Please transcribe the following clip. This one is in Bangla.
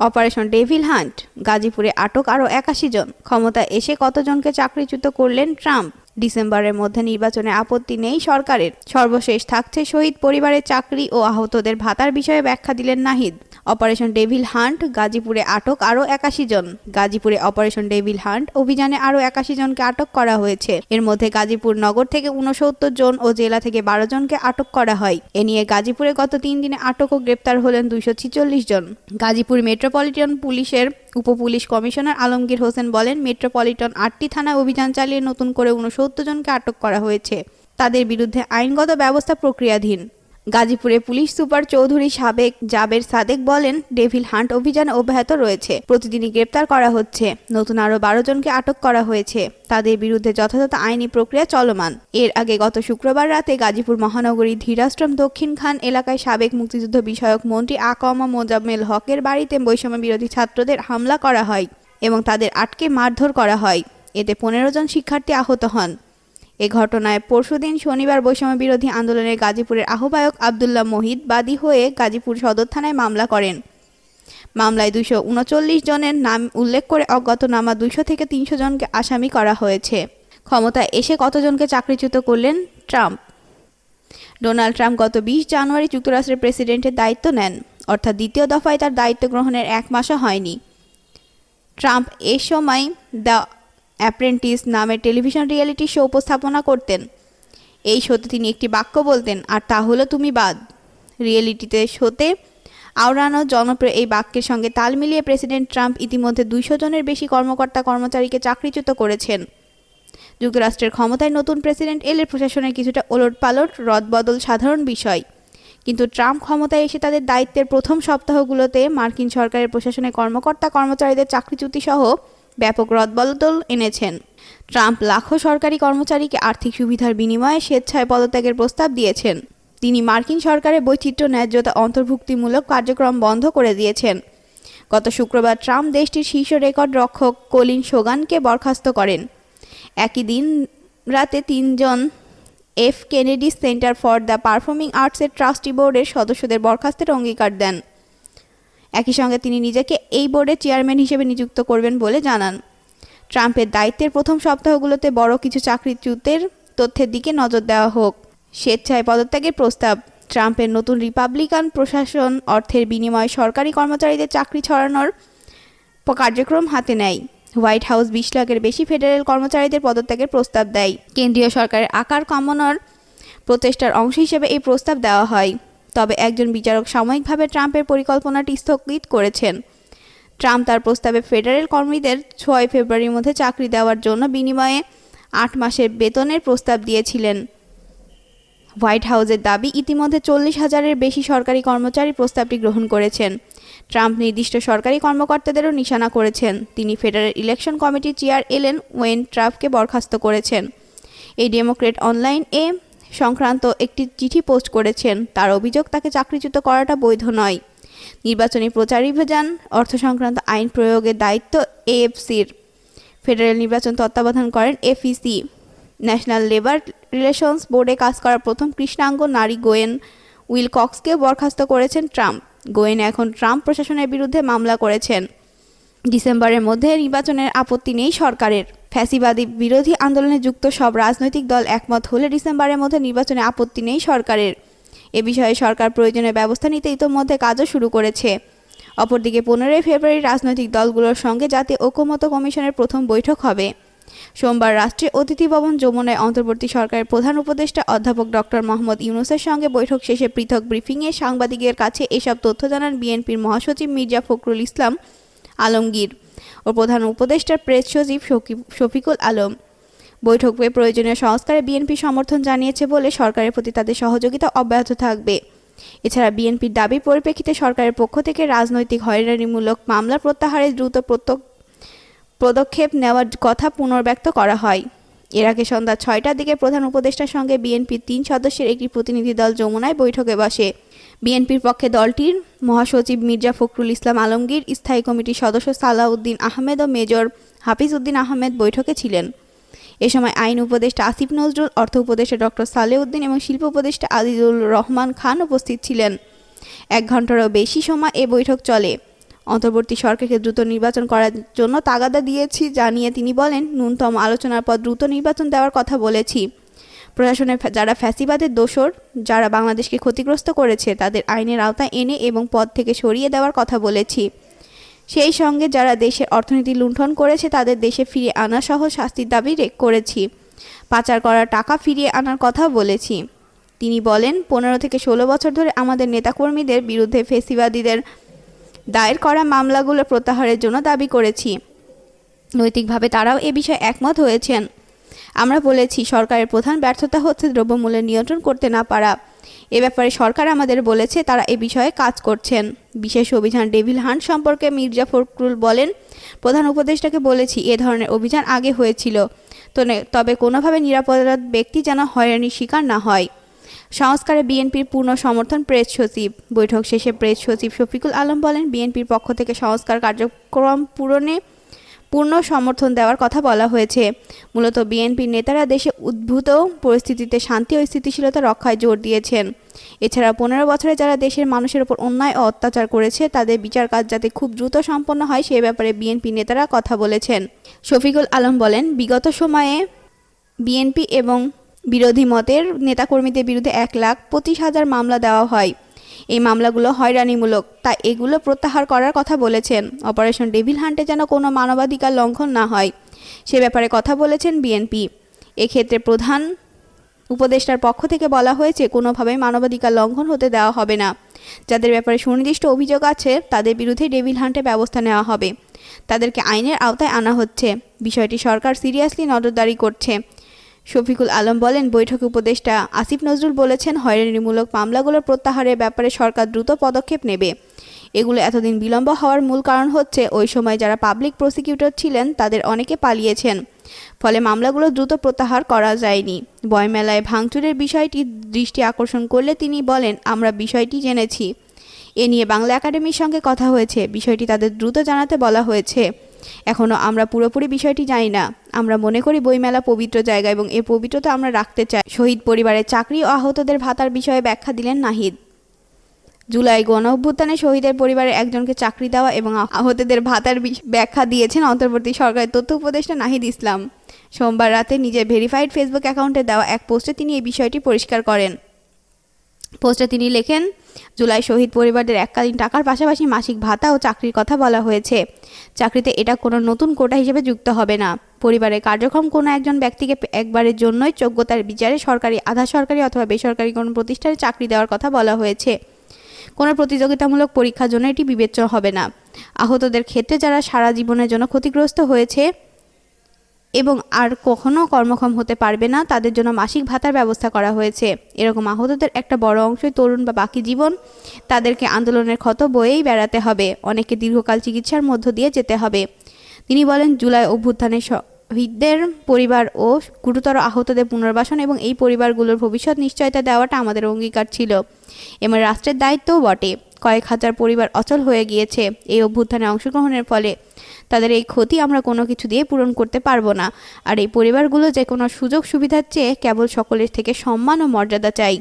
অপারেশন ডেভিল হান্ট গাজীপুরে আটক আরও একাশি জন। ক্ষমতা এসে কতজনকে চাকরিচ্যুত করলেন ট্রাম্প? ডিসেম্বরের মধ্যে নির্বাচনে আপত্তি নেই সরকারের। সর্বশেষ থাকছে শহীদ পরিবারের চাকরি ও আহতদের ভাতার বিষয়ে ব্যাখ্যা দিলেন নাহিদ। অপারেশন ডেভিল হান্ট, গাজীপুরে আটক আরও একাশি জন। গাজীপুরে অপারেশন ডেভিল হান্ট অভিযানে আরও একাশি জনকে আটক করা হয়েছে। এর মধ্যে গাজীপুর নগর থেকে উনসত্তর জন ও জেলা থেকে বারো জনকে আটক করা হয়। এ নিয়ে গাজীপুরে গত তিন দিনে আটক ও গ্রেপ্তার হলেন দুইশো জন। গাজীপুর মেট্রোপলিটন পুলিশের উপপুলিশ কমিশনার আলমগীর হোসেন বলেন, মেট্রোপলিটন আটটি থানায় অভিযান চালিয়ে নতুন করে উনসত্তর জনকে আটক করা হয়েছে। তাদের বিরুদ্ধে আইনগত ব্যবস্থা প্রক্রিয়াধীন। গাজীপুরে পুলিশ সুপার চৌধুরী সাবেক জাবের সাদেক বলেন, ডেভিল হান্ট অভিযান অব্যাহত রয়েছে। প্রতিদিনই গ্রেপ্তার করা হচ্ছে। নতুন আরও বারো জনকে আটক করা হয়েছে। তাদের বিরুদ্ধে যথাযথ আইনি প্রক্রিয়া চলমান। এর আগে গত শুক্রবার রাতে গাজীপুর মহানগরী ধীরাশ্রম দক্ষিণ খান এলাকায় সাবেক মুক্তিযুদ্ধ বিষয়ক মন্ত্রী আকমা মোজাম্মেল হকের বাড়িতে বৈষম্য বিরোধী ছাত্রদের হামলা করা হয় এবং তাদের আটকে মারধর করা হয়। এতে পনেরো জন শিক্ষার্থী আহত হন। এ ঘটনায় পরশুদিন শনিবার বৈষম্য বিরোধী আন্দোলনের গাজীপুরের আহ্বায়ক আবদুল্লাহ মহিদ বাদী হয়ে গাজীপুর সদর থানায় মামলা করেন। মামলায় দুশো উনচল্লিশ জনের নাম উল্লেখ করে অজ্ঞাতনামা দুশো থেকে তিনশো জনকে আসামি করা হয়েছে। ক্ষমতায় এসে কতজনকে চাকরিচ্যুত করলেন ট্রাম্প? ডোনাল্ড ট্রাম্প গত বিশ জানুয়ারি যুক্তরাষ্ট্রের প্রেসিডেন্টের দায়িত্ব নেন, অর্থাৎ দ্বিতীয় দফায় তার দায়িত্ব গ্রহণের এক মাসও হয়নি। ট্রাম্প এ সময় দ্য অ্যাপ্রেন্টিস নামের টেলিভিশন রিয়েলিটি শো উপস্থাপনা করতেন। এই শোতে তিনি একটি বাক্য বলতেন, আর তা হলো তুমি বাদ। রিয়েলিটিতে শোতে আওড়ানো জনপ্রিয় এই বাক্যের সঙ্গে তাল মিলিয়ে প্রেসিডেন্ট ট্রাম্প ইতিমধ্যে দুইশো জনের বেশি কর্মকর্তা কর্মচারীকে চাকরিচ্যুত করেছেন। যুক্তরাষ্ট্রের ক্ষমতায় নতুন প্রেসিডেন্ট এলে প্রশাসনের কিছুটা ওলটপালট, রদবদল সাধারণ বিষয়। কিন্তু ট্রাম্প ক্ষমতায় এসে তাদের দায়িত্বের প্রথম সপ্তাহগুলোতে মার্কিন সরকারের প্রশাসনের কর্মকর্তা কর্মচারীদের চাকরিচ্যুতি সহ ব্যাপক রদবদল এনেছেন। ট্রাম্প লাখো সরকারি কর্মচারীকে আর্থিক সুবিধার বিনিময়ে স্বেচ্ছায় পদত্যাগের প্রস্তাব দিয়েছেন। তিনি মার্কিন সরকারের বৈচিত্র্য, ন্যায্যতা, অন্তর্ভুক্তিমূলক কার্যক্রম বন্ধ করে দিয়েছেন। গত শুক্রবার ট্রাম্প দেশটির শীর্ষ রেকর্ড রক্ষক কলিন সোগানকে বরখাস্ত করেন। একই দিন রাতে তিনজন F Kennedy Center for the Performing আর্টসের ট্রাস্টি বোর্ডের সদস্যদের বরখাস্তের অঙ্গীকার দেন। একই সঙ্গে তিনি নিজেকে এই বোর্ডের চেয়ারম্যান হিসেবে নিযুক্ত করবেন বলে জানান। ট্রাম্পের দায়িত্বের প্রথম সপ্তাহগুলোতে বড় কিছু চাকরিচ্যুতের তথ্যের দিকে নজর দেওয়া হোক। স্বেচ্ছায় পদত্যাগের প্রস্তাব। ট্রাম্পের নতুন রিপাবলিকান প্রশাসন অর্থের বিনিময়ে সরকারি কর্মচারীদের চাকরি ছড়ানোর কার্যক্রম হাতে নেয়। হোয়াইট হাউস বিশ লাখের বেশি ফেডারেল কর্মচারীদের পদত্যাগের প্রস্তাব দেয়। কেন্দ্রীয় সরকারের আকার কমানোর প্রচেষ্টার অংশ হিসেবে এই প্রস্তাব দেওয়া হয়। তবে একজন বিচারক সাময়িকভাবে ট্রাম্পের পরিকল্পনাটি স্থগিত করেছেন। ট্রাম্প তার প্রস্তাবে ফেডারেল কর্মীদের ছয় ফেব্রুয়ারির মধ্যে চাকরি দেওয়ার জন্য বিনিময়ে আট মাসের বেতনের প্রস্তাব দিয়েছিলেন। হোয়াইট হাউসের দাবি, ইতিমধ্যে চল্লিশ হাজারের বেশি সরকারি কর্মচারী প্রস্তাবটি গ্রহণ করেছেন। ট্রাম্প নির্দিষ্ট সরকারি কর্মকর্তাদেরও নিশানা করেছেন। তিনি ফেডারেল ইলেকশন কমিটির চেয়ার এলেন ওয়েন ট্রাম্পকে বরখাস্ত করেছেন। এই ডেমোক্রেট অনলাইন এ সংক্রান্ত একটি চিঠি পোস্ট করেছেন। তার অভিযোগ, তাকে চাকরিচ্যুত করাটা বৈধ নয়। নির্বাচনী প্রচার অর্থ সংক্রান্ত আইন প্রয়োগের দায়িত্ব এএফসির। ফেডারেল নির্বাচন তত্ত্বাবধান করেন এফইসি। ন্যাশনাল লেবার রিলেশনস বোর্ডে কাজ করা প্রথম কৃষ্ণাঙ্গ নারী গোয়েন উইল কক্সকে বরখাস্ত করেছেন ট্রাম্প। গোয়েন এখন ট্রাম্প প্রশাসনের বিরুদ্ধে মামলা করেছেন। ডিসেম্বরের মধ্যে নির্বাচনের আপত্তি নেই সরকারের। ফ্যাসিবাদী বিরোধী আন্দোলনে যুক্ত সব রাজনৈতিক দল একমত হলে ডিসেম্বরের মধ্যে নির্বাচনে আপত্তি নেই সরকারের। এ বিষয়ে সরকার প্রয়োজনীয় ব্যবস্থা নিতে ইতোমধ্যে কাজও শুরু করেছে। অপরদিকে পনেরোই ফেব্রুয়ারি রাজনৈতিক দলগুলোর সঙ্গে জাতীয় ঐকমত্য কমিশনের প্রথম বৈঠক হবে। সোমবার রাষ্ট্রীয় অতিথি ভবন যমুনায় অন্তর্বর্তী সরকারের প্রধান উপদেষ্টা অধ্যাপক ডক্টর মোহাম্মদ ইউনুসের সঙ্গে বৈঠক শেষে পৃথক ব্রিফিংয়ে সাংবাদিকের কাছে এসব তথ্য জানান বিএনপির মহাসচিব মির্জা ফখরুল ইসলাম আলমগীর। ও প্রধান উপদেষ্টা প্রেস সচিব শফিকুল আলম। বৈঠকে প্রয়োজনীয় সংস্কারে বিএনপি সমর্থন জানিয়েছে বলে সরকারের প্রতি তাদের সহযোগিতা অব্যাহত থাকবে। এছাড়া বিএনপির দাবির পরিপ্রেক্ষিতে সরকারের পক্ষ থেকে রাজনৈতিক হয়রানিমূলক মামলা প্রত্যাহারে দ্রুত পদক্ষেপ নেওয়ার কথা পুনর্ব্যক্ত করা হয়। এর আগে সন্ধ্যা ছয়টার দিকে প্রধান উপদেষ্টার সঙ্গে বিএনপির তিন সদস্যের একটি প্রতিনিধি দল যমুনায় বৈঠকে বসে। বিএনপির পক্ষে দলটির মহাসচিব মির্জা ফখরুল ইসলাম আলমগীর, স্থায়ী কমিটির সদস্য সালাউদ্দিন আহমেদ ও মেজর হাফিজ উদ্দিন আহমেদ বৈঠকে ছিলেন। এ সময় আইন উপদেষ্টা আসিফ নজরুল, অর্থ উপদেষ্টা ডক্টর সালেউদ্দিন এবং শিল্প উপদেষ্টা আজিজুল রহমান খান উপস্থিত ছিলেন। এক ঘন্টারও বেশি সময় এ বৈঠক চলে। অন্তর্বর্তী সরকারকে দ্রুত নির্বাচন করার জন্য তাগাদা দিয়েছি, জানিয়ে তিনি বলেন, ন্যূনতম আলোচনার পর দ্রুত নির্বাচন দেওয়ার কথা বলেছি। প্রশাসনের যারা ফ্যাসিবাদের দোসর যারা বাংলাদেশকে ক্ষতিগ্রস্ত করেছে, তাদের আইনের আওতায় এনে এবং পদ থেকে সরিয়ে দেওয়ার কথা বলেছি। সেই সঙ্গে যারা দেশের অর্থনীতি লুণ্ঠন করেছে, তাদের দেশে ফিরিয়ে আনা সহ শাস্তির দাবি করেছি। পাচার করা টাকা ফিরিয়ে আনার কথা বলেছি। তিনি বলেন, পনেরো থেকে ষোলো বছর ধরে আমাদের নেতাকর্মীদের বিরুদ্ধে ফেসিবাদীদের দায়ের করা মামলাগুলো প্রত্যাহারের জন্য দাবি করেছি। নৈতিকভাবে তারাও এ বিষয়ে একমত হয়েছেন। আমরা বলেছি, সরকারের প্রধান ব্যর্থতা হচ্ছে দ্রব্যমূল্যের নিয়ন্ত্রণ করতে না পারা। এ ব্যাপারে সরকার আমাদের বলেছে, তারা এ বিষয়ে কাজ করছেন। বিশেষ অভিযান ডেভিল হান্ট সম্পর্কে মির্জা ফখরুল বলেন, প্রধান উপদেষ্টাকে বলেছি, এ ধরনের অভিযান আগে হয়েছিল। তবে কোনোভাবে নিরাপরাধ ব্যক্তি যেন হয়রানির শিকার না হয়। সংস্কারে বিএনপির পূর্ণ সমর্থন প্রেস সচিব। বৈঠক শেষে প্রেস সচিব শফিকুল আলম বলেন, বিএনপির পক্ষ থেকে সংস্কার কার্যক্রম পূরণে পূর্ণ সমর্থন দেওয়ার কথা বলা হয়েছে। মূলত বিএনপির নেতারা দেশে উদ্ভূত পরিস্থিতিতে শান্তি ও স্থিতিশীলতা রক্ষায় জোর দিয়েছেন। এছাড়া পনেরো বছরে যারা দেশের মানুষের ওপর অন্যায় ও অত্যাচার করেছে, তাদের বিচার কাজ যাতে খুব দ্রুত সম্পন্ন হয়, সে ব্যাপারে বিএনপি নেতারা কথা বলেছেন। শফিকুল আলম বলেন, বিগত সময়ে বিএনপি এবং বিরোধী মতের নেতাকর্মীদের বিরুদ্ধে এক লাখ পঁচিশ হাজার মামলা দেওয়া হয়। এই মামলাগুলো হয়রানিমূলক, তাই এগুলো প্রত্যাহার করার কথা বলেছেন। অপারেশন ডেভিল হান্টে যেন কোনো মানবাধিকার লঙ্ঘন না হয়, সে ব্যাপারে কথা বলেছেন বিএনপি। এক্ষেত্রে প্রধান উপদেষ্টার পক্ষ থেকে বলা হয়েছে, কোনোভাবেই মানবাধিকার লঙ্ঘন হতে দেওয়া হবে না। যাদের ব্যাপারে সুনির্দিষ্ট অভিযোগ আছে, তাদের বিরুদ্ধে ডেভিল হান্টে ব্যবস্থা নেওয়া হবে। তাদেরকে আইনের আওতায় আনা হচ্ছে। বিষয়টি সরকার সিরিয়াসলি নজরদারি করছে। শফিকুল আলম বলেন, বৈঠকে উপদেষ্টা আসিফ নজরুল বলেছেন, হয়রানিমূলক মামলাগুলোর প্রত্যাহারের ব্যাপারে সরকার দ্রুত পদক্ষেপ নেবে। এগুলো এতদিন বিলম্ব হওয়ার মূল কারণ হচ্ছে, ওই সময় যারা পাবলিক প্রসিকিউটর ছিলেন, তাদের অনেকে পালিয়েছেন। ফলে মামলাগুলো দ্রুত প্রত্যাহার করা যায়নি। বইমেলায় ভাঙচুরের বিষয়টি দৃষ্টি আকর্ষণ করলে তিনি বলেন, আমরা বিষয়টি জেনেছি। এ নিয়ে বাংলা একাডেমির সঙ্গে কথা হয়েছে। বিষয়টি তাদের দ্রুত জানাতে বলা হয়েছে। এখনও আমরা পুরোপুরি বিষয়টি জানি না। আমরা মনে করি বইমেলা পবিত্র জায়গা এবং এ পবিত্রতা আমরা রাখতে চাই। শহীদ পরিবারের চাকরি ও আহতদের ভাতার বিষয়ে ব্যাখ্যা দিলেন নাহিদ। জুলাই গণ অভ্যুত্থানে শহীদের পরিবারের একজনকে চাকরি দেওয়া এবং আহতদের ভাতার ব্যাখ্যা দিয়েছেন অন্তর্বর্তী সরকারের তথ্য উপদেষ্টা নাহিদ ইসলাম। সোমবার রাতে নিজের ভেরিফাইড ফেসবুক অ্যাকাউন্টে দেওয়া এক পোস্টে তিনি এই বিষয়টি পরিষ্কার করেন। পোস্টে তিনি লেখেন, জুলাই শহীদ পরিবারদের এককালীন টাকার পাশাপাশি মাসিক ভাতা ও চাকরির কথা বলা হয়েছে। চাকরিতে এটা কোনো নতুন কোটা হিসেবে যুক্ত হবে না। পরিবারের কার্যক্রম কোনো একজন ব্যক্তিকে একবারের জন্যই যোগ্যতার বিচারে সরকারি, আধা সরকারি অথবা বেসরকারি কোনো প্রতিষ্ঠানে চাকরি দেওয়ার কথা বলা হয়েছে। কোনো প্রতিযোগিতামূলক পরীক্ষার জন্য এটি বিবেচ্য হবে না। আহতদের ক্ষেত্রে যারা সারা জীবনের জন্য ক্ষতিগ্রস্ত হয়েছে এবং আর কখনো কর্মক্ষম হতে পারবে না। তাদের জন্য মাসিক ভাতার ব্যবস্থা করা হয়েছে। এরকম আহতদের একটা বড় অংশই তরুণ বা বাকি জীবন। তাদেরকে আন্দোলনের ক্ষত বয়েই বেড়াতে হবে। অনেকে দীর্ঘকাল চিকিৎসার মধ্য দিয়ে যেতে হবে। তিনি বলেন, জুলাই অভ্যুত্থানের শহীদদের পরিবার ও গুরুতর আহতদের পুনর্বাসন এবং এই পরিবারগুলোর ভবিষ্যৎ নিশ্চয়তা দেওয়াটা আমাদের অঙ্গীকার ছিল। এবং রাষ্ট্রের দায়িত্বও বটে। কয়েক হাজার পরিবার অচল হয়ে গিয়েছে। এই অভ্যুত্থানে অংশগ্রহণের ফলে তাদের এই ক্ষতি আমরা কোনো কিছু দিয়ে পূরণ করতে পারব না। আর এই পরিবারগুলো যে কোনো সুযোগ সুবিধার চেয়ে কেবল সকলের থেকে সম্মান ও মর্যাদা চাই।